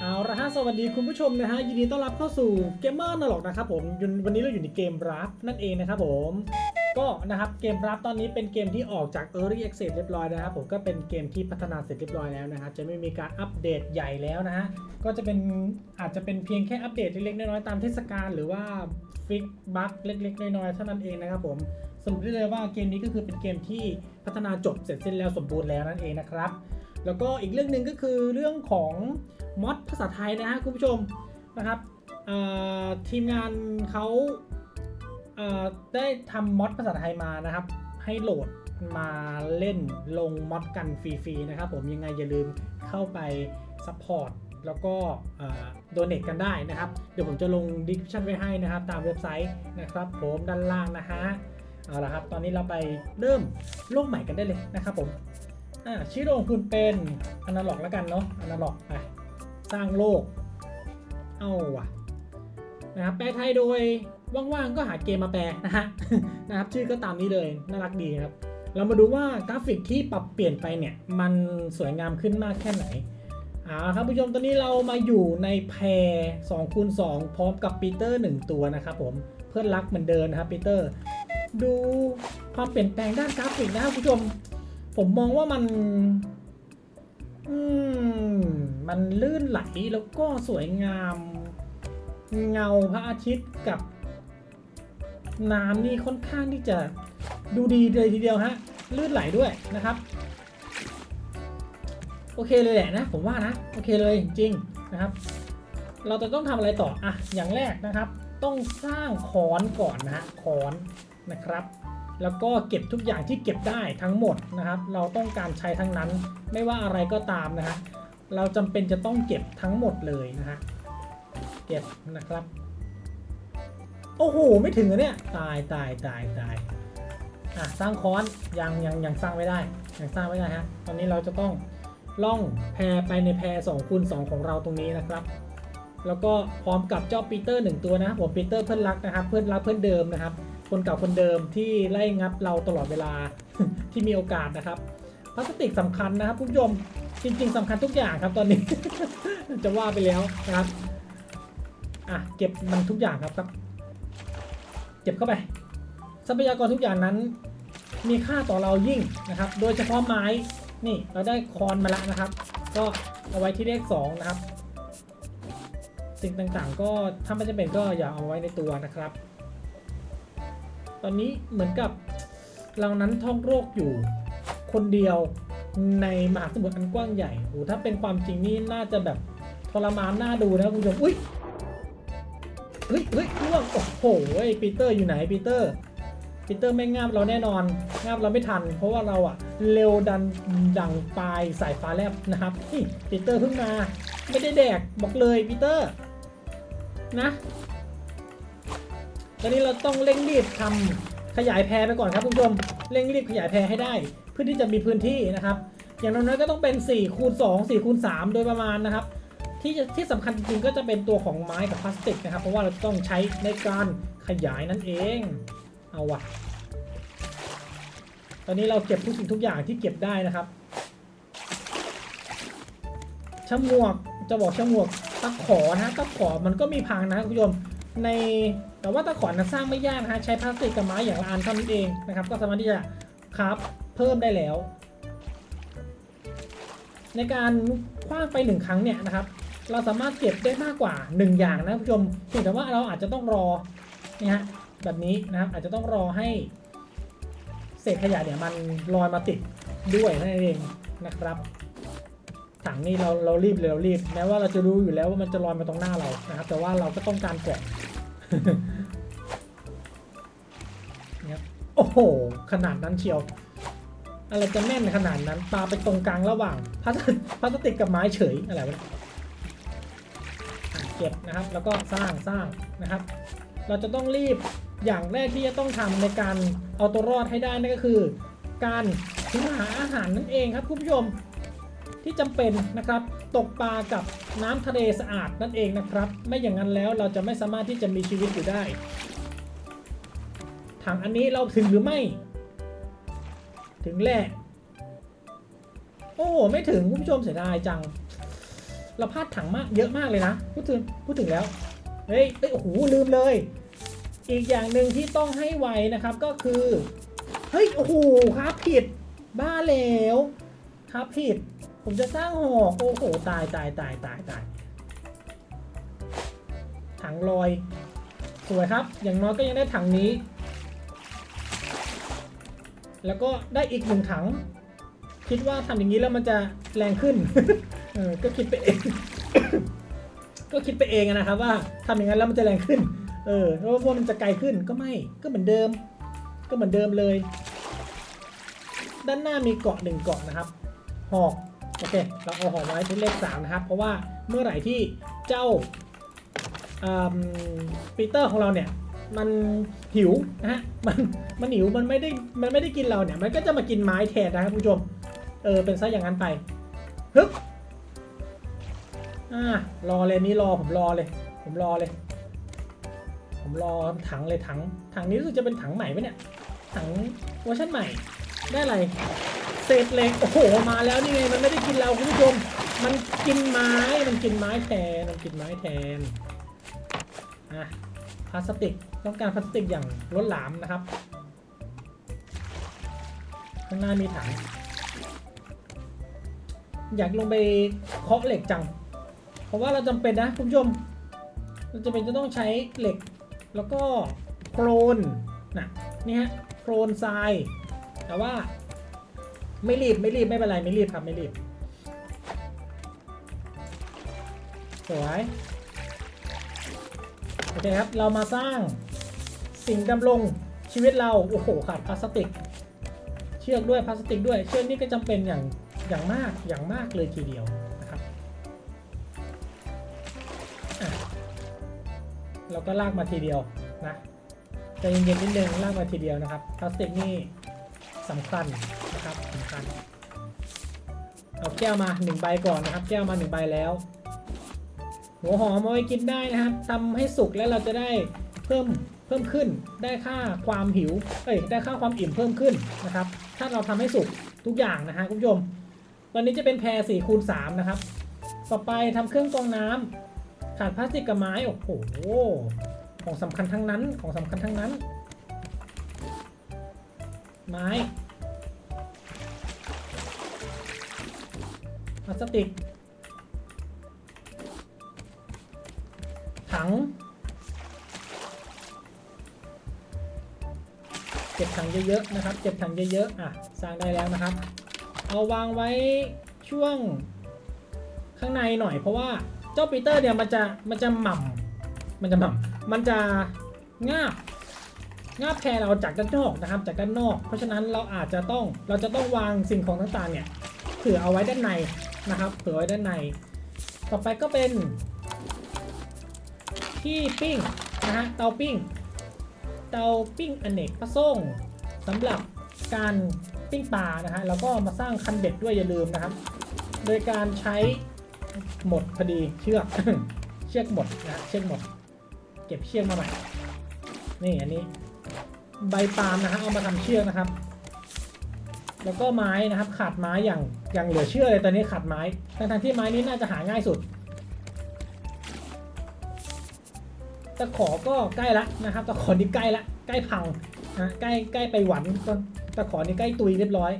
เอาละฮะสวัสดีคุณผู้ชมนะฮะยินดีต้อนรับเข้าสู่เกมเมอร์นรกนะครับผมยุนวันนี้เราอยู่ในเกมรับนั่นเองนะครับผมก็นะครับเกมรับตอนนี้เป็นเกมที่ออกจาก Early Access เรียบร้อยนะครับผมก็เป็นเกมที่พัฒนาเสร็จเรียบร้อยแล้วนะฮะจะไม่มีการอัปเดตใหญ่แล้วนะฮะก็จะเป็นอาจจะเป็นเพียงแค่อัปเดตเล็กๆน้อยๆตามเทศกาลหรือว่าฟิกบั๊กเล็กๆน้อยๆเท่านั้นเองนะครับผมสรุปได้เลยว่าเกมนี้ก็คือเป็นเกมที่พัฒนาจบเสร็จสิ้นแล้วสมบูรณ์แล้วนั่นเองนะครับแล้วก็อีกเรื่องหนึ่งก็คือเรื่องของ มอดภาษาไทยนะฮะคุณผู้ชมนะครับทีมงานเขาเอ่อได้ทำมอดภาษาไทยมานะครับ ให้โหลดมาเล่นลงมอดกันฟรีๆนะครับผมยังไงอย่าลืมเข้าไปซัพพอร์ตแล้วก็โดเน a t กันได้นะครับ เดี๋ยวผมจะลงดิสคริปชันไว้ให้นะครับ ตามเว็บไซต์นะครับผมด้านล่างนะฮะเอาละครับ ตอนนี้เราไปเริ่มโลกใหม่กันได้เลยนะครับผมชื่อโรงคุณเป็นอนาล็อกแล้วกันเนาะอนาล็อกไป สร้างโลก เอาว่ะนะครับแปลไทยโดยว่างๆก็หาเกมมาแปลนะฮะนะครับชื่อก็ตามนี้เลยน่ารักดีครับ เรามาดูว่ากราฟิกที่ปรับเปลี่ยนไปเนี่ย มันสวยงามขึ้นมากแค่ไหนอ่าครับผู้ชมตอนนี้เรามาอยู่ในแพร2คูณ2พร้อมกับปีเตอร์ 1 ตัวนะครับผมเพื่อนรักเหมือนเดิมนะครับปีเตอร์ ดูความเปลี่ยนแปลงด้านกราฟิกนะครับผู้ชม ผมมองว่ามัน อืม มันลื่นไหลแล้วก็สวยงาม เงาพระอาทิตย์กับ น้ำนี่ค่อนข้างที่จะดูดีเลยทีเดียวฮะ ลื่นไหลด้วยนะครับ โอเคเลยแหละนะ ผมว่านะ โอเคเลยจริงนะครับ เราจะต้องทำอะไรต่ออะอย่างแรกนะครับ ต้องสร้างคอนก่อนนะฮะคอนนะครับ แล้วก็เก็บทุกอย่างที่เก็บได้ทั้งหมดนะครับ เราต้องการใช้ทั้งนั้น ไม่ว่าอะไรก็ตามนะฮะเราจำเป็นจะต้องเก็บทั้งหมดเลยนะฮะเก็บนะครับ โอ้โห ไม่ถึงเนี่ย ตายตายตายตายอะสร้างค้อนยังยังยังสร้างไม่ได้ยังสร้างไม่ได้ฮะตอนนี้เราจะต้องล่องแพรไปในแพร2คูณ2ของเราตรงนี้นะครับ แล้วก็พร้อมกับเจ้าปีเตอร์หนึ่งตัวนะครับผมปีเตอร์เพื่อนรักนะครับ เพื่อนรักเพื่อนเดิมนะครับ คนเก่าคนเดิมที่ไล่งับเราตลอดเวลาที่มีโอกาสนะครับพลาสติกสำคัญนะครับคุณผู้ชมจริง ๆสำคัญทุกอย่างครับตอนนี้ จะว่าไปแล้วนะครับอะเก็บมันทุกอย่างครับครับเก็บเข้าไป ทรัพยากรทุกอย่างนั้นมีค่าต่อเรายิ่งนะครับ โดยเฉพาะไม้นี่เราได้คอนมาแล้วนะครับ ก็เอาไว้ที่เลขสองนะครับ สิ่งต่างๆ ก็ถ้าไม่จำเป็นก็อย่าเอาไว้ในตัวนะครับ ตอนนี้เหมือนกับเรานั้นท่องโรคอยู่คนเดียวในมหาสมุทรอันกว้างใหญ่โหถ้าเป็นความจริงนี่น่าจะแบบทรมานน่าดูนะคุณผู้ชม อุ้ยเฮ้ยเฮ้ยร่วงโอ้โหปีเตอร์อยู่ไหนปีเตอร์ปีเตอร์ไม่งาบเราแน่นอนงาบเราไม่ทัน เพราะว่าเราอะเร็วดันดังปลายสายฟ้าแลบนะครับนี่ปีเตอร์เพิ่งมา ไม่ได้แดกบอกเลยปีเตอร์ นะ อนนี้เราต้องเร่งรีบทำขยายแพรไปก่อนครับคุณผู้ชมเร่งรีบขยายแพรให้ได้ เพื่อที่จะมีพื้นที่นะครับ อย่างน้อยๆก็ต้องเป็น4คูณ2 4คูณ3โดยประมาณนะครับ ที่ที่สำคัญจริงๆก็จะเป็นตัวของไม้กับพลาสติกนะครับ เพราะว่าเราต้องใช้ในการขยายนั่นเอง เอาวะตอนนี้เราเก็บทุกสิ่งทุกอย่างที่เก็บได้นะครับฉมวกจะบอกฉมวกตะขอนะตะขอมันก็มีพังนะคุณผู้ชม ในแต่ว่าตะขอนะสร้างไม่ยากนะฮะใช้พลาสติกกับไม้อย่างละอันเท่านั้นเองนะครับ ก็สามารถที่จะคราฟเพิ่มได้แล้ว ในการคว้างไปหนึ่งครั้งเนี่ยนะครับ เราสามารถเก็บได้มากกว่า 1 อย่างนะคุณผู้ชมเพียงแต่ว่าเราอาจจะต้องรอนี่ฮะแบบนี้นะครับอาจจะต้องรอให้เศษขยะเนี่ยมันลอยมาติดด้วยนั่นเองนะครับ ถังนี่เราเรารีบเลยเรารีบแม้ว่าเราจะรู้อยู่แล้วว่ามันจะลอยมาตรงหน้าเรานะครับ แต่ว่าเราก็ต้องการแก่อนนะครับโอ้โห ขนาดนั้นเชียว อะไรจะแม่นขนาดนั้นปาไปตรงกลางระหว่างพลาสพลาสติกกับไม้เฉยอะไรวะเนี่ยอะเก็บนะครับ แล้วก็สร้างสร้างนะครับ เราจะต้องรีบอย่างแรกที่จะต้องทำในการเอาตัวรอดให้ได้นั่นก็คือ การหาอาหารนั่นเองครับคุณผู้ชม ที่จำเป็นนะครับ ตกปลากับน้ำทะเลสะอาดนั่นเองนะครับ ไม่อย่างนั้นแล้วเราจะไม่สามารถที่จะมีชีวิตอยู่ได้ ถังอันนี้เราถึงหรือไม่ ถึงแหละโอ้โหไม่ถึงคุณผู้ชมเสียดายจัง เราพลาดถังมากเยอะมากเลยนะ พูดถึงพูดถึงแล้ว เฮ้ยเอ้ยโอ้โหลืมเลย อีกอย่างหนึ่งที่ต้องให้ไวนะครับก็คือ เฮ้ย โอ้โหครับผิด บ้าแล้ว ครับผิด ผมจะสร้างหอกโอ้โหตายตายตายตายตายถังลอยสวยครับ อย่างน้อยก็ยังได้ถังนี้ แล้วก็ได้อีกหนึ่งถัง คิดว่าทำอย่างนี้แล้วมันจะแรงขึ้นเออก็คิดไปเอง ก็คิดไปเองนะครับว่าทำอย่างนั้นแล้วมันจะแรงขึ้น เออเพราะว่ามันจะไกลขึ้นก็ไม่ก็เหมือนเดิม ก็เหมือนเดิมเลย ด้านหน้ามีเกาะหนึ่งเกาะนะครับ หอก โอเค เราเอาหอไว้ที่เลขสามนะครับ เพราะว่าเมื่อไหร่ที่เจ้าปีเตอร์ของเราเนี่ยมันหิวนะฮะ มันมันหิว มันไม่ได้ มันไม่ได้กินเราเนี่ย มันก็จะมากินไม้แทนนะครับคุณผู้ชม เออ เป็นซะอย่างนั้นไป ฮึบ อ่ารอเลยนี้รอ ผมรอเลย ผมรอเลย ผมรอถังเลยถัง ถังนี้รู้สึกจะเป็นถังใหม่ไหมเนี่ย ถังเวอร์ชันใหม่ ได้อะไร เศษเหล็กโอ้โหมาแล้วนี่ไงมันไม่ได้กินเราคุณผู้ชม มันกินไม้มันกินไม้แทนมันกินไม้แทนอะพลาสติกต้องการพลาสติกอย่างล้นหลามนะครับ ข้างหน้ามีถังอยากลงไปเคาะเหล็กจัง เพราะว่าเราจำเป็นนะคุณผู้ชมเราจำเป็นจะต้องใช้เหล็ก แล้วก็โครนนะนี่ฮะโครนทราย แต่ว่า ไม่รีบไม่รีบไม่เป็นไรไม่รีบครับไม่รีบสวยโอเคครับ เรามาสร้างสิ่งดำรงชีวิตเรา โอ้โหขาดพลาสติก เชือกด้วยพลาสติกด้วย เชือกนี่ก็จำเป็นอย่างอย่างมากอย่างมากเลยทีเดียวนะครับเราก็ลากมาทีเดียวนะใจเย็นๆนิดนึงลากมาทีเดียวนะครับพลาสติกนี่สำคัญ นะครับสำคัญเอาแก้วมาหนึ่งใบก่อนนะครับ แก้วมาหนึ่งใบแล้ว หัวหอมเอาไว้กินได้นะครับทำให้สุกแล้วเราจะได้เพิ่มเพิ่มขึ้น ได้ค่าความหิว เอ้ย ได้ค่าความอิ่มเพิ่มขึ้นนะครับ ถ้าเราทำให้สุกทุกอย่างนะฮะคุณผู้ชม วันนี้จะเป็นแพร4คูณ3นะครับ ต่อไปทำเครื่องกรองน้ำขาดพลาสติกกับไม้ โอ้โห ของสำคัญทั้งนั้น ของสำคัญทั้งนั้น ไม้ พลาสติก ถัง เก็บถังเยอะๆนะครับ เก็บถังเยอะๆ อะ สร้างได้แล้วนะครับ เอาวางไว้ช่วงข้างในหน่อยเพราะว่าเจ้าปีเตอร์เนี่ยมันจะมันจะหม่ำมันจะหม่ำมันจะงาบงาบแพรเราจากด้านนอกนะครับ จากด้านนอก เพราะฉะนั้นเราอาจจะต้องเราจะต้องวางสิ่งของต่างๆเนี่ยเผื่อเอาไว้ด้านใน นะครับเผื่อไว้ด้านใน ต่อไปก็เป็นที่ปิ้งนะฮะเตาปิ้ง เตาปิ้งอเนกประสงค์สำหรับการปิ้งปลานะฮะแล้วก็มาสร้างคันเบ็ดด้วยอย่าลืมนะครับ โดยการใช้หมดพอดีเชือกเชือกหมดนะฮะเชือกหมด เก็บเชือกมาใหม่นี่อันนี้ ใบปาล์มนะฮะเอามาทำเชือกนะครับ แล้วก็ไม้นะครับ ขาดไม้อย่างอย่างเหลือเชื่อเลยตอนนี้ขาดไม้ทั้งๆที่ไม้นี้น่าจะหาง่ายสุดตะขอก็ใกล้ละนะครับตะขอนี่ใกล้ละใกล้พังนะใกล้ใกล้ไปหวันตะขอนี่ใกล้ตุยเรียบร้อย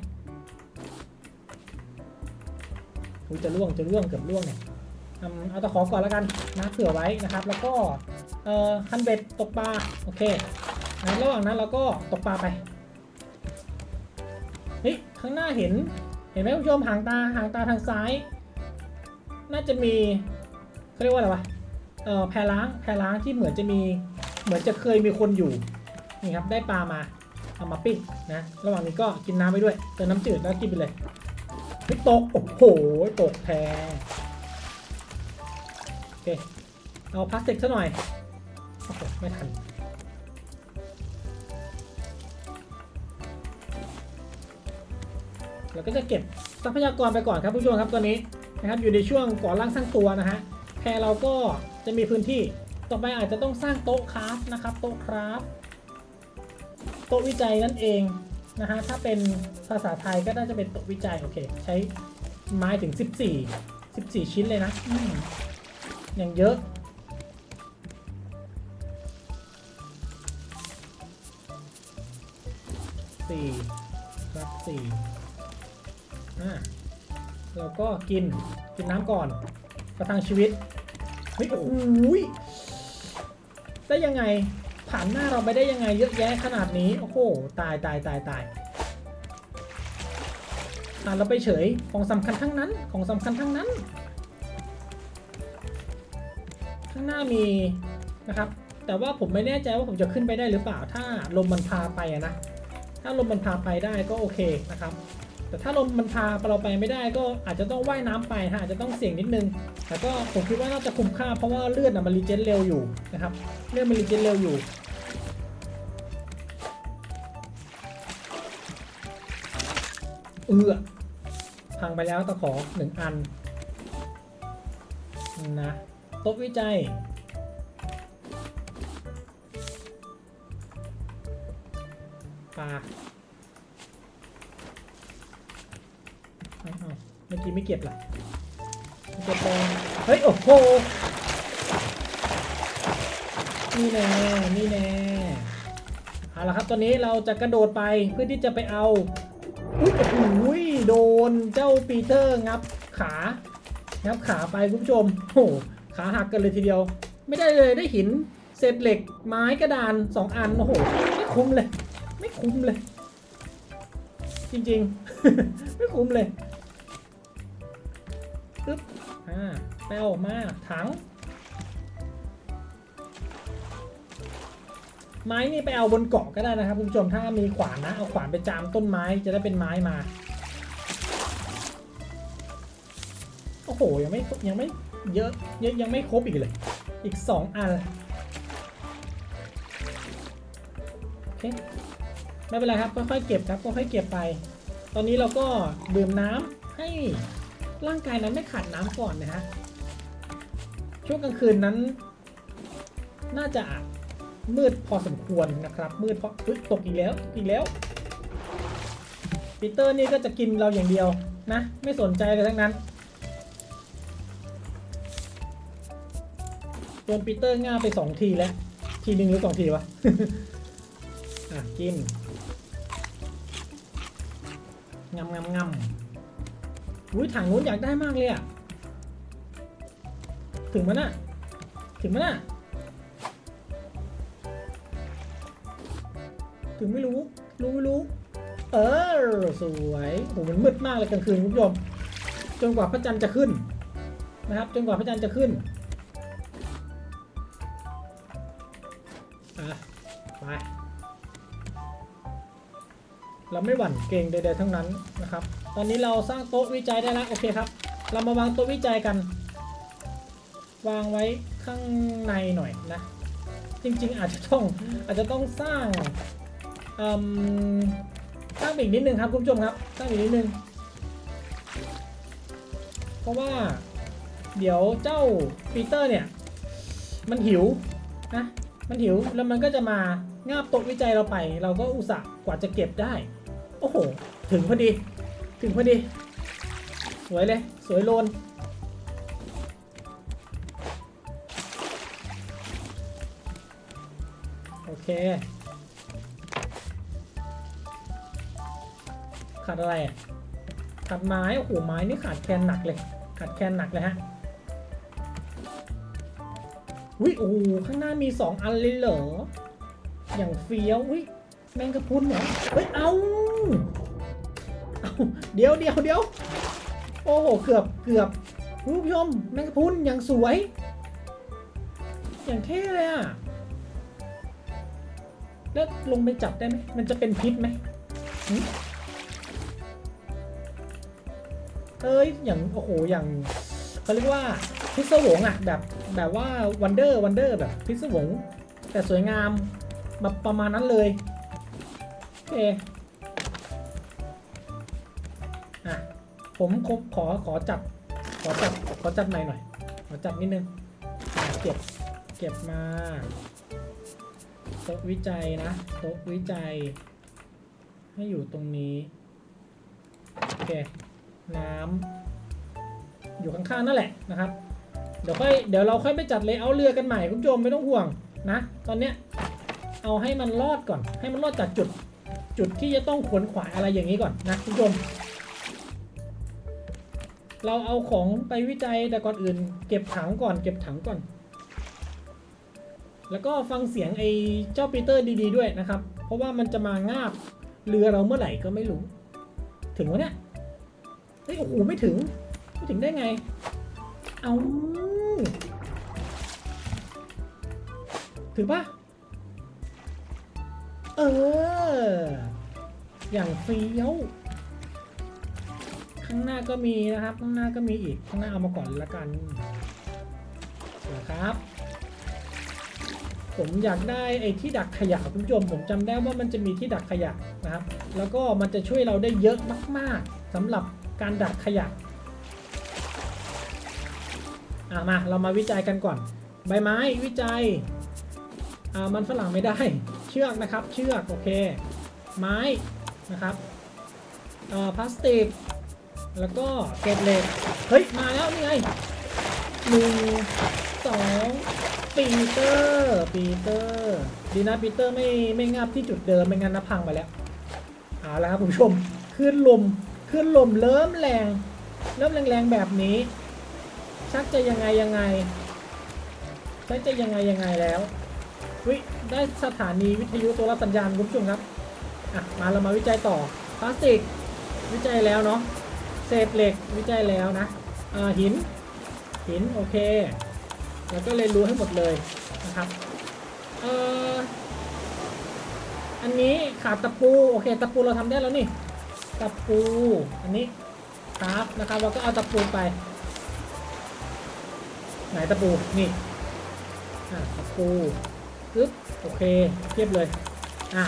อุยจะล่วงจะล่วงเกือบล่วงเนี่ยเอาตะขอก่อนแล้วกันนะเผื่อไว้นะครับ แล้วก็เอ่อคันเบ็ดตกปลาโอเคนะระหว่างนั้นเราก็ตกปลาไป เฮ้ย ข้างหน้าเห็น เห็นไหมคุณผู้ชมหางตาหางตาทางซ้าย น่าจะมีเขาเรียกว่าอะไรวะ เอ่อแพล้างแพล้างที่เหมือนจะมี เหมือนจะเคยมีคนอยู่ นี่ครับ ได้ปลามา เอามาปิ้งนะ ระหว่างนี้ก็กินน้ำไปด้วย เติมน้ำจืดแล้วกินไปเลยเฮ้ยตก โอ้โห ตกแพรโอเค เอาพลาสติกซะหน่อยโอ้โหไม่ทัน เราก็จะเก็บทรัพยากรไปก่อนครับผู้ชมครับตอนนี้นะครับอยู่ในช่วงก่อร่างสร้างตัวนะฮะแพรเราก็จะมีพื้นที่ต่อไปอาจจะต้องสร้างโต๊ะคราฟนะครับโต๊ะคราฟโต๊ะวิจัยนั่นเองนะฮะถ้าเป็นภาษาไทยก็น่าจะเป็นโต๊ะวิจัยโอเคใช้ไม้ถึง 14 14 ชิ้นเลยนะออย่างเยอะสี่ครับสี่ อ่าเราก็กินกินน้ำก่อนประทังชีวิตเฮ้ยโอ้โหยได้ยังไงผ่านหน้าเราไปได้ยังไงเยอะแยะขนาดนี้ โอ้โห ตายตายตายตายผ่านเราไปเฉยของสำคัญทั้งนั้นของสำคัญทั้งนั้น ข้างหน้ามีนะครับ แต่ว่าผมไม่แน่ใจว่าผมจะขึ้นไปได้หรือเปล่าถ้าลมมันพาไปอะนะ ถ้าลมมันพาไปได้ก็โอเคนะครับ แต่ถ้าลมมันพาเราไปไม่ได้ก็อาจจะต้องว่ายน้ำไปฮะอาจจะต้องเสี่ยงนิดนึง แต่ก็ผมคิดว่าน่าจะคุ้มค่าเพราะว่าเลือดน่ะมันรีเจนเร็วอยู่นะครับเลือดมันรีเจนเร็วอยู่เอือพังไปแล้วตะขอหนึ่งอันนะโต๊ะวิจัย ปลา เมื่อกี้ไม่เก็บล่ะไม่เก็บตรงเฮ้ย โอ้โห นี่แน่ นี่แน่ เอาละครับ ตอนนี้เราจะกระโดดไปเพื่อที่จะไปเอา อุ้ยโอ้โหโดนเจ้าปีเตอร์งับขา งับขาไปคุณผู้ชม โอ้โหขาหักกันเลยทีเดียว ไม่ได้เลยได้หินเศษเหล็กไม้กระดานสองอัน โอ้โห ไม่คุ้มเลย ไม่คุ้มเลย จริงๆ ไม่คุ้มเลยาแป้วมา ถัง ไม้นี่ไปเอาบนเกาะก็ได้นะครับคุณผู้ชมถ้ามีขวานนะ เอาขวานไปจามต้นไม้จะได้เป็นไม้มา โอ้โห ยังไม่ยังไม่เยอะเยอะยังไม่ครบอีกเลย อีกสองอันโอเคไม่เป็นไรครับค่อยๆเก็บครับค่อยๆเก็บไป ตอนนี้เราก็ดื่มน้ำให้ ร่างกายนั้นไม่ขาดน้ำก่อนนะฮะ ช่วงกลางคืนนั้น น่าจะมืดพอสมควรนะครับ มืดเพราะตกอีกแล้วตกอีกแล้วปีเตอร์นี่ก็จะกินเราอย่างเดียวนะ ไม่สนใจเลยทั้งนั้นโดนปีเตอร์ง่าไปสองทีแล้ว ทีหนึ่งหรือสองทีวะอะกินงำงำงำ อุ้ยถังนู้นอยากได้มากเลยอะถึงมันอะถึงมันอะถึงไม่รู้ รู้ไม่รู้ เออ สวยโหมันมืดมากเลยกลางคืนคุณผู้ชมจนกว่าพระจันทร์จะขึ้น นะครับ จนกว่าพระจันทร์จะขึ้นอะไปเราไม่หวั่นเกรงใดๆทั้งนั้นนะครับ ตอนนี้เราสร้างโต๊ะวิจัยได้แล้วโอเคครับ เรามาวางโต๊ะวิจัยกัน วางไว้ข้างในหน่อยนะ จริงๆอาจจะต้องอาจจะต้องสร้างสร้างอีกนิดนึงครับคุณผู้ชมครับสร้างอีกนิดนึงเพราะว่าเดี๋ยวเจ้าปีเตอร์เนี่ย มันหิวนะมันหิวแล้วมันก็จะมางาบโต๊ะวิจัยเราไป เราก็อุตส่าห์กว่าจะเก็บได้ โอ้โห ถึงพอดี ถึงพอดี สวยเลย สวยโลน โอเค ขาดอะไรอะ ขาดไม้ โอ้โห ไม้นี่ขาดแคลนหนักเลย ขาดแคลนหนักเลยฮะวิโอ้ข้างหน้ามีสองอันเลยเหรอ อย่างเฟี้ยววิแมงกะพุนเหรอ เฮ้ย เอา เดี๋ยวเดี๋ยวเดี๋ยวโอ้โห เกือบเกือบคุณผู้ชมแมงกะพุนอย่างสวย อย่างเท่เลยอะ แล้วลงไปจับได้ไหม มันจะเป็นพิษไหมเอ้ย อย่าง โอ้โห อย่างเขาเรียกว่าพิศวงอะ แบบ แบบว่าวันเดอร์วันเดอร์แบบพิศวง แต่สวยงามแบบประมาณนั้นเลย โอเค ผมขอขอขอจับขอจับขอจับใหม่หน่อยขอจับนิดนึงเก็บเก็บมาโต๊ะวิจัยนะโต๊ะวิจัย ให้อยู่ตรงนี้โอเคน้ำอยู่ข้างๆนั่นแหละนะครับ เดี๋ยวค่อยเดี๋ยวเราค่อยไปจัดเลเยอร์เรือกันใหม่คุณผู้ชมไม่ต้องห่วงนะ ตอนเนี้ยเอาให้มันรอดก่อน ให้มันรอดจากจุด จุดที่จะต้องขวนขวายอะไรอย่างนี้ก่อนนะคุณผู้ชม เราเอาของไปวิจัยแต่ก่อนอื่น เก็บถังก่อน เก็บถังก่อน แล้วก็ฟังเสียงไอ้เจ้าปีเตอร์ดีๆด้วยนะครับ เพราะว่ามันจะมางาบเรือเราเมื่อไหร่ก็ไม่รู้ ถึงวะเนี่ยเฮ้ยโอ้โหไม่ถึง ไม่ถึงได้ไง เอาถึงปะเออ อย่างเฟี้ยว ข้างหน้าก็มีนะครับ ข้างหน้าก็มีอีก ข้างหน้าเอามาก่อนละกันนะครับ ผมอยากได้ไอ้ที่ดักขยะคุณผู้ชม ผมจำได้ว่ามันจะมีที่ดักขยะนะครับ แล้วก็มันจะช่วยเราได้เยอะมาก ๆสำหรับการดักขยะอะมาเรามาวิจัยกันก่อน ใบไม้วิจัยอ่ามันฝรั่งไม่ได้ เชือกนะครับ เชือกโอเค ไม้นะครับอ่อพลาสติก แล้วก็เกล็ดเหล็กเฮ้ย มาแล้วนี่ไงหนึ่งสองปีเตอร์ปีเตอร์ดีนะปีเตอร์ไม่ไม่งับที่จุดเดิมไม่งั้นนะพังไปแล้วเอาละครับคุณผู้ชมขึ้นลมขึ้นลมเริ่มแรง เริ่มแรงๆแบบนี้ ชักจะยังไงยังไงชักจะยังไงยังไงแล้ววิได้สถานีวิทยุตัวรับสัญญาณคุณผู้ชมครับอะมาเรามาวิจัยต่อพลาสติกวิจัยแล้วเนาะ เศษเหล็กวิจัยแล้วนะหินหินโอเค แล้วก็เลยนรู้ให้หมดเลยนะครับเอออันนี้ขาดตะปูโอเคตะปูเราทำได้แล้วนี่ตะปูอันนี้ครับนะครับเราก็เอาตะปูไป ไหนตะปูนี่อะตะปูปึ๊บโอเคเทียบเลยอะ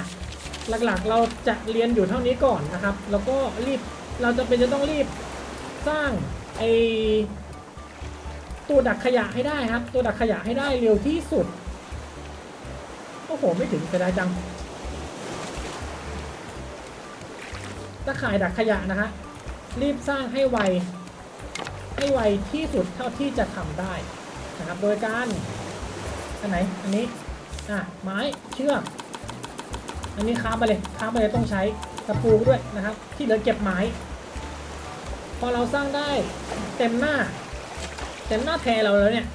หลักๆเราจะเรียนอยู่เท่านี้ก่อนนะครับ แล้วก็รีบ เราจะเป็นจะต้องรีบสร้างไอตัวดักขยะให้ได้ครับ ตัวดักขยะให้ได้เร็วที่สุด โอ้โห ไม่ถึงเสียดายจังตะข่ายดักขยะนะฮะ รีบสร้างให้ไว ให้ไวที่สุดเท่าที่จะทำได้นะครับ โดยการ อันไหน อันนี้ อะ ไม้ เชือก อันนี้ค้าไปเลยค้าไปเลยต้องใช้ตะปูด้วยนะครับ ที่เหลือเก็บไม้ พอเราสร้างได้เต็มหน้าเต็มหน้าแทเราแล้วเนี่ย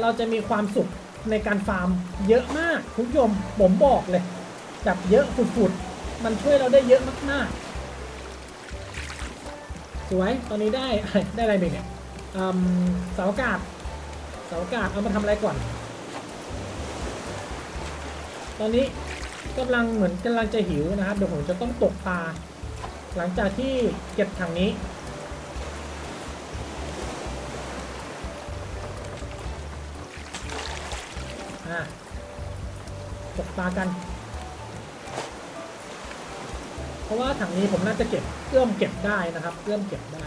เราจะมีความสุขในการฟาร์มเยอะมากคุณผู้ชมผมบอกเลยแบบเยอะฝุดๆมันช่วยเราได้เยอะมากๆ สวยตอนนี้ได้ได้อะไรบ้างเนี่ยอืมเสาอากาศเสาอากาศเอามาทำอะไรก่อน ตอนนี้กำลังเหมือนกำลังจะหิวนะครับเดี๋ยวผมจะต้องตกปลาหลังจากที่เก็บถังนี้ ตกปลากัน เพราะว่าถังนี้ผมน่าจะเก็บเอื้อมเก็บได้นะครับเอื้อมเก็บได้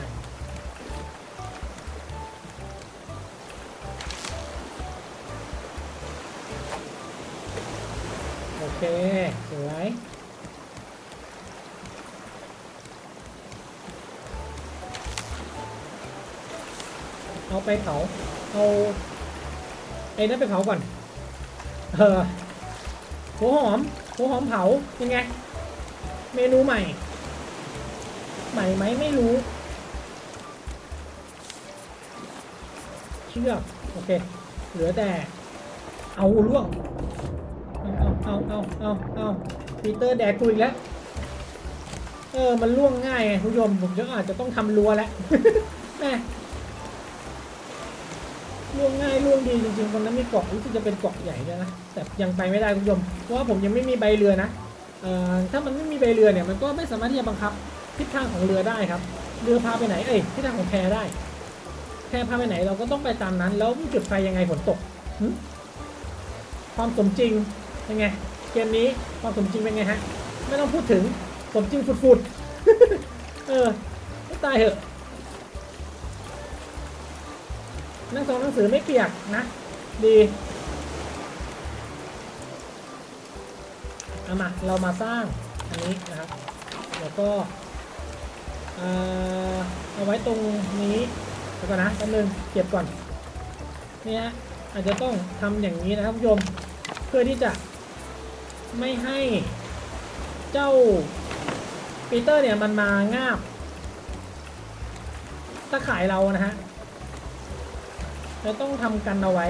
โอเคสวยเอาไปเผา เอาไอ้นั่นไปเผาก่อน เออ หัวหอม หัวหอมเผา ยังไง เมนูใหม่ ใหม่ไหมไม่รู้ เชือก โอเค เหลือแต่ เอาล่วง เอาเอาเอาเอาเอาปีเตอร์แดกกูอีกแล้ว เออ มันล่วงง่ายไงคุณผู้ชม ผมจะอาจจะต้องทำรัวแล้ว วงง่ายล่วงดีจริงๆตรงนั้นมีเกาะรู้สึกจะเป็นเกาะใหญ่ด้วยนะ แต่ยังไปไม่ได้คุณผู้ชม เพราะว่าผมยังไม่มีใบเรือนะเอ่อถ้ามันไม่มีใบเรือเนี่ยมันก็ไม่สามารถที่จะบังคับทิศทางของเรือได้ครับ เรือพาไปไหน เอ้ยทิศทางของแพได้ แพพาไปไหนเราก็ต้องไปตามนั้น แล้วจุดไฟยังไงฝนตก ความสมจริงเป็นไง เกมนี้ความสมจริงเป็นไงฮะ ไม่ต้องพูดถึงสมจริงฝุดๆ เออตายเหอะ นังสองหนังสือไม่เปียกนะ ดีเอามาเรามาสร้างอันนี้นะครับ แล้วก็เอ่อเอาไว้ตรงนี้แล้วก่อนนะแป๊บนึงเก็บก่อนเนี่ยอาจจะต้องทำอย่างนี้นะครับผู้ชมเพื่อที่จะไม่ให้เจ้าปีเตอร์เนี่ยมันมางาบตะข่ายเรานะฮะ เราต้องทำกันเอาไว้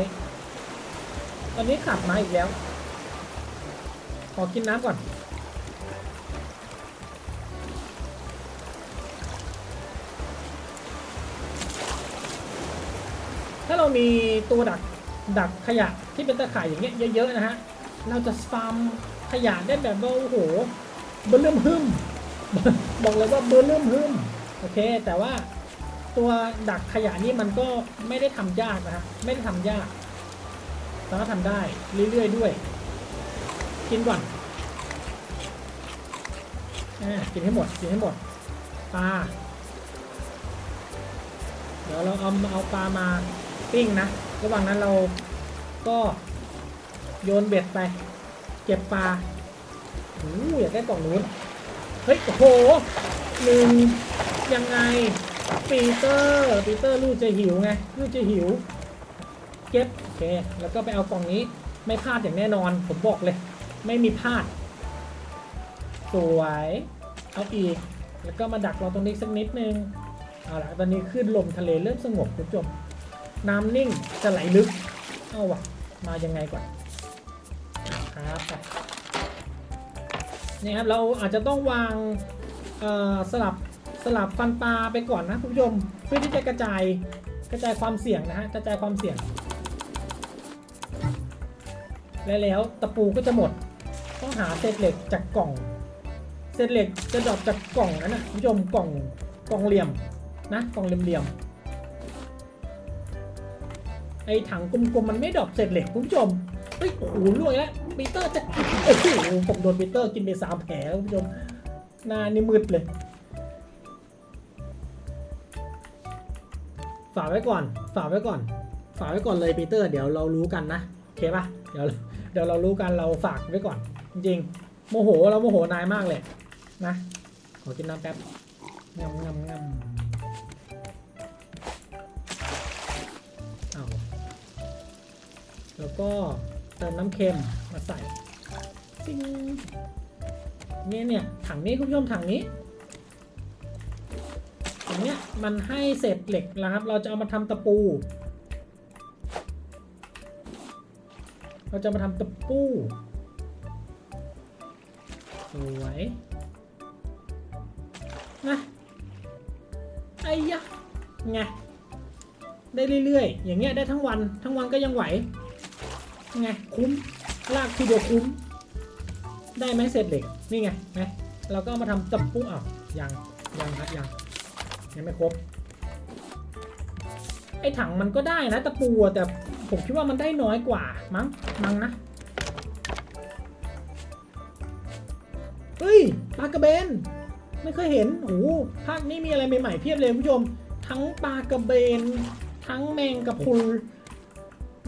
ตอนนี้ขับมาอีกแล้ว ขอกินน้ำก่อน ถ้าเรามีตัวดักดักขยะที่เป็นตะข่ายอย่างเงี้ยเยอะๆนะฮะ เราจะฟาร์มขยะได้แบบว่าโอ้โหเบลเริ่มหึมบอกเลยว่าเบลเริ่มหึมโอเค แต่ว่า ตัวดักขยะนี่มันก็ไม่ได้ทำยากนะฮะไม่ได้ทำยากสามารถทำได้เรื่อยๆด้วย กินก่อนอ่ากินให้หมดกินให้หมดปลาเดี๋ยวเราเอาเอาปลามาปิ้งนะระหว่างนั้นเราก็โยนเบ็ดไป เก็บปลาโอ้ยอยากได้กล่องนู้นเฮ้ยโอ้โหหนึ่งยังไง ปีเตอร์ปีเตอร์ลูกจะหิวไงลูกจะหิว เก็บโอเค แล้วก็ไปเอากล่องนี้ไม่พลาดอย่างแน่นอน ผมบอกเลย ไม่มีพลาด สวยเอาอีก แล้วก็มาดักเราตรงนี้สักนิดนึงเอาละตอนนี้ขึ้นลมทะเลเริ่มสงบคุณผู้ชมน้ำนิ่งจะไหลลึก เอาวะมายังไงก่อนครับนี่ครับเราอาจจะต้องวางอ่อสลับ ลับฟันปลาไปก่อนนะคุณผู้ชมเพื่อที่จะกระจายกระจายความเสี่ยงนะฮะกระจายความเสี่ยง และแล้วตะปูก็จะหมดต้องหาเศษเหล็กจากกล่องเศษเหล็กจะดรอปจากกล่องนั้นนะคุณผู้ชมกล่องกล่องเหลี่ยมนะกล่องเหลี่ยมๆไอ้ถังกลมๆมันไม่ดรอปเศษเหล็กคุณผู้ชมเฮ้ยโอ้โหล่วงแล้วปีเตอร์จะโอ้โหผมโดนปีเตอร์กินไปสามแผลคุณผู้ชมหน้านี่มืดเลย ฝากไว้ก่อน ฝากไว้ก่อน ฝากไว้ก่อนเลยปีเตอร์ เดี๋ยวเรารู้กันนะโอเคปะเดี๋ยวเดี๋ยวเรารู้กันเราฝากไว้ก่อน จริงๆโมโหเราโมโหนายมากเลยนะขอกินน้ำแป๊บงำงำงำเอาแล้วก็เติมน้ำเค็มมาใส่ซิงเนี่ยเนี่ยถังนี้คุณผู้ชมถังนี้ มันให้เศษเหล็กนะครับ เราจะเอามาทำตะปู เราจะมาทำตะปู สวยนะไอ้ยะไงได้เรื่อยๆ อย่างเงี้ยได้ทั้งวันทั้งวันก็ยังไหวไงคุ้มลากทีเดียวคุ้ม ได้ไหมเศษเหล็กนี่ไงไงเราก็มาทำตะปูอ้าวยังยังครับยัง ยังไม่ครบ ไอ้ถังมันก็ได้นะตะปูแต่ผมคิดว่ามันได้น้อยกว่ามั้งมั้งนะเฮ้ยปลากระเบน ไม่เคยเห็นโอ้ภาคนี้มีอะไรใหม่ๆเพียบเลยคุณผู้ชม ทั้งปลากระเบน ทั้งแมงกะพรุน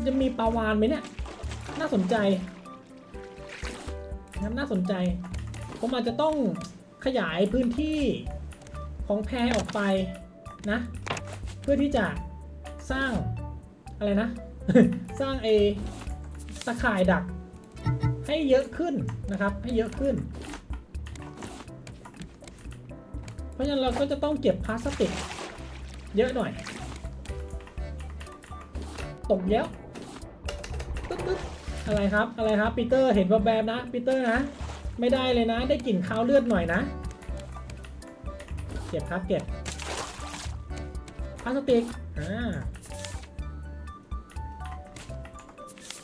จะมีปลาวานไหมเนี่ย น่าสนใจนะน่าสนใจ ผมอาจจะต้องขยายพื้นที่ ของแพรออกไปนะ เพื่อที่จะสร้างอะไรนะ สร้างไอ้ตะข่ายดัก ให้เยอะขึ้นนะครับ ให้เยอะขึ้น เพราะฉะนั้นเราก็จะต้องเก็บพลาสติก เยอะหน่อย ตกแล้วตึ๊ดตึ๊ดอะไรครับ อะไรครับปีเตอร์เห็นว่าแบบนะปีเตอร์นะ ไม่ได้เลยนะ ได้กลิ่นคาวเลือดหน่อยนะ เก็บครับเก็บพลาสติกอ่า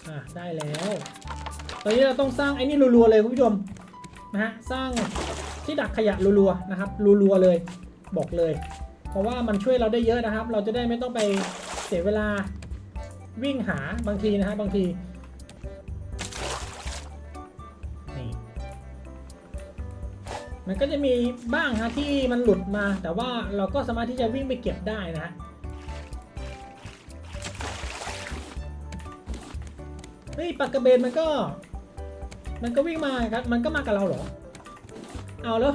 อ่าได้แล้วตอนนี้เราต้องสร้างไอ้นี่รัวๆเลยคุณผู้ชมนะฮะสร้างที่ดักขยะรัวๆนะครับรัวๆเลยบอกเลย เพราะว่ามันช่วยเราได้เยอะนะครับ เราจะได้ไม่ต้องไปเสียเวลาวิ่งหาบางทีนะฮะบางที มันก็จะมีบ้างฮะที่มันหลุดมา แต่ว่าเราก็สามารถที่จะวิ่งไปเก็บได้นะฮะเฮ้ยปากกระเบนมันก็ มันก็วิ่งมาครับ มันก็มากับเราเหรอ เอาแล้ว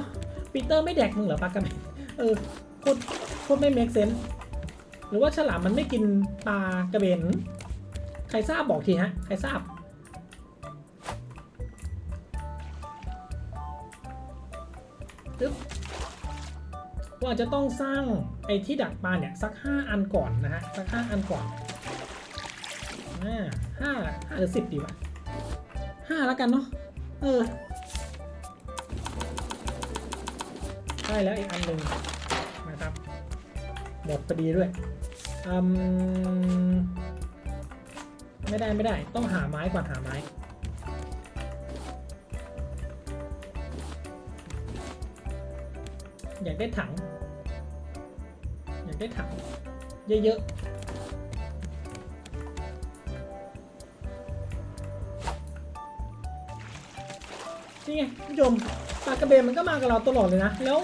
ปีเตอร์ไม่แดกมึงเหรอปากกระเบนเออโคตรโคตรไม่เมคเซนหรือว่าฉลามมันไม่กินปลากระเบน ใครทราบบอกทีฮะ ใครทราบ ตึ๊บว่าจะต้องสร้างไอ้ที่ดักปลาเนี่ยสัก 5 อันก่อนนะฮะสัก 5 อันก่อนห้าห้าหรือสิบดีวะห้าแล้วกันเนาะเออได้แล้วอีกอันหนึ่งนะครับหมดพอดีด้วยอืมไม่ได้ไม่ได้ต้องหาไม้ก่อนหาไม้ อยากได้ถัง อยากได้ถัง เยอะๆ นี่ไงคุณผู้ชมปลากระเบนมันก็มากับเราตลอดเลยนะ แล้ว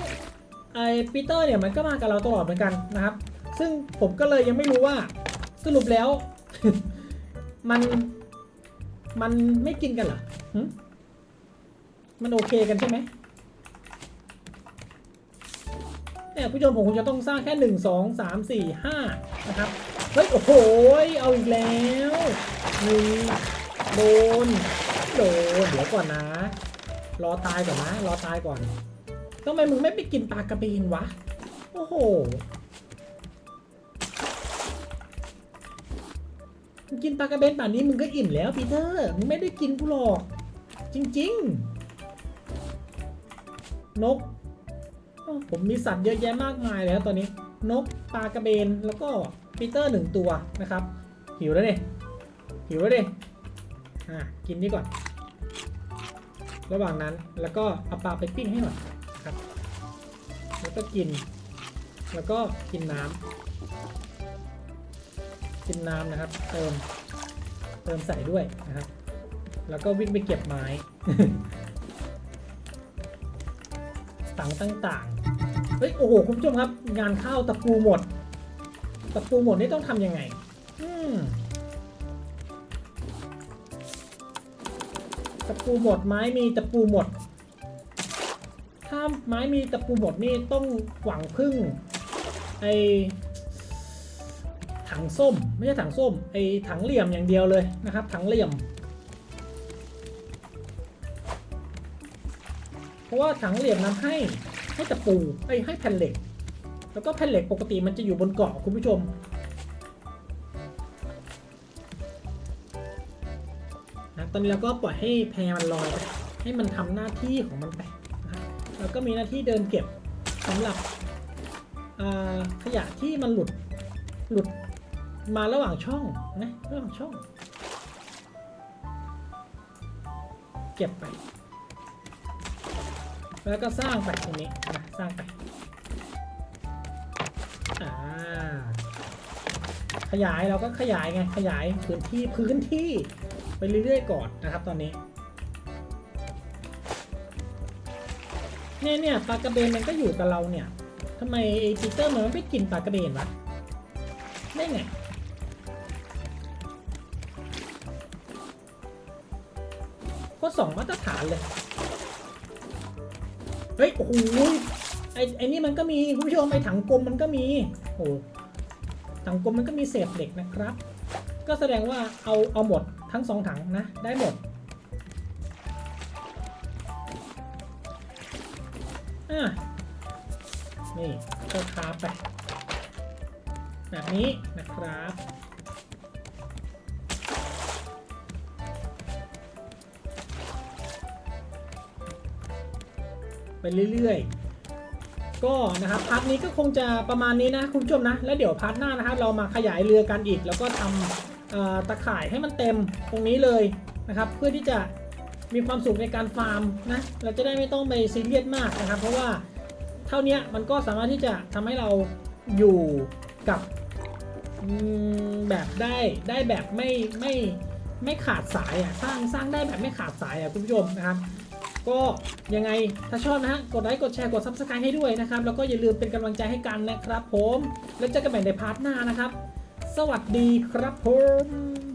ไอ้ปีเตอร์เนี่ยมันก็มากับเราตลอดเหมือนกันนะครับ ซึ่งผมก็เลยยังไม่รู้ว่าสรุปแล้ว มันมันไม่กินกันเหรอมันโอเคกันใช่ไหม เนี่ยผู้ชมผมคงจะต้องสร้างแค่หนึ่งสองสามสี่ห้านะครับ เฮ้ย โอ้โห เอาอีกแล้วหนึ่งโดน โดน เดี๋ยวก่อนนะ รอตายก่อนนะ รอตายก่อนทำไมมึงไม่ไปกินปลากระเบนวะ โอ้โหมึงกินปลากระเบนป่านนี้มึงก็อิ่มแล้วปีเตอร์มึงไม่ได้กินกูหรอก จริง ๆ นก ผมมีสัตว์เยอะแยะมากมายเลยครับตอนนี้ นกปลากระเบนแล้วก็ปีเตอร์หนึ่งตัวนะครับ หิวแล้วเนี่ยหิวแล้วเนี่ยอะกินนี่ก่อน ระหว่างนั้นแล้วก็เอาปลาไปปิ้งให้หน่อยนะครับ แล้วก็กิน แล้วก็กินน้ำกินน้ำนะครับ เติมเติมใส่ด้วยนะครับ แล้วก็วิ่งไปเก็บไม้ต่างต่าง เฮ้ยโอ้โหคุณผู้ชมครับ งานเข้าตะปูหมด ตะปูหมดนี่ต้องทำยังไง อืมตะปูหมดไม้มีตะปูหมด ถ้าไม้มีตะปูหมดนี่ต้องหวังพึ่งไอถังส้มไม่ใช่ถังส้มไอถังเหลี่ยมอย่างเดียวเลยนะครับ ถังเหลี่ยม เพราะว่าถังเหลี่ยมนำให้ ให้ตะปูไอยให้แผ่นเหล็ก แล้วก็แผ่นเหล็กปกติมันจะอยู่บนเกาะคุณผู้ชม นะตอนนี้เราก็ปล่อยให้แพรมันลอยไปให้มันทำหน้าที่ของมันไปนะแล้วก็มีหน้าที่เดินเก็บสำหรับอ่าขยะที่มันหลุดหลุดมาระหว่างช่องนะระหว่างช่อง เก็บไป แล้วก็สร้างไปตรงนี้นะสร้างไปอ่าขยายเราก็ขยายไงขยายพื้นที่พื้นที่ไปเรื่อยๆก่อนนะครับตอนนี้เนี่ยเนี่ยปลากระเบนมันก็อยู่กับเราเนี่ยทำไมปีเตอร์มันไม่กินปลากระเบนวะได้ไงก็สองมาตรฐานเลย ไอ้นี่มันก็มีคุณผู้ชมไอ้ถังกลมมันก็มีโอ้ถังกลมมันก็มีเศษเหล็กนะครับ ก็แสดงว่าเอาเอาหมดทั้งสองถังนะ ได้หมดอะนี่ก็คาบไปแบบนี้นะครับไปเรื่อยๆ ก็นะครับพาร์ทนี้ก็คงจะประมาณนี้นะคุณผู้ชมนะ แล้วเดี๋ยวพาร์ทหน้านะครับเรามาขยายเรือกันอีก แล้วก็ทำตะข่ายให้มันเต็มตรงนี้เลยนะครับ เพื่อที่จะมีความสุขในการฟาร์มนะเราจะได้ไม่ต้องไปซีเรียสมากนะครับ เพราะว่าเท่านี้มันก็สามารถที่จะทำให้เราอยู่กับแบบได้ได้แบบไม่ไม่ไม่ขาดสายอะสร้างสร้างได้แบบไม่ขาดสายอะคุณผู้ชมนะครับ ก็ยังไงถ้าชอบนะฮะกดไลค์กดแชร์กดซับสไครต์ให้ด้วยนะครับแล้วก็อย่าลืมเป็นกำลังใจให้กันนะครับ ผมแล้วเจอกันใหม่ในพาร์ทหน้านะครับ สวัสดีครับผม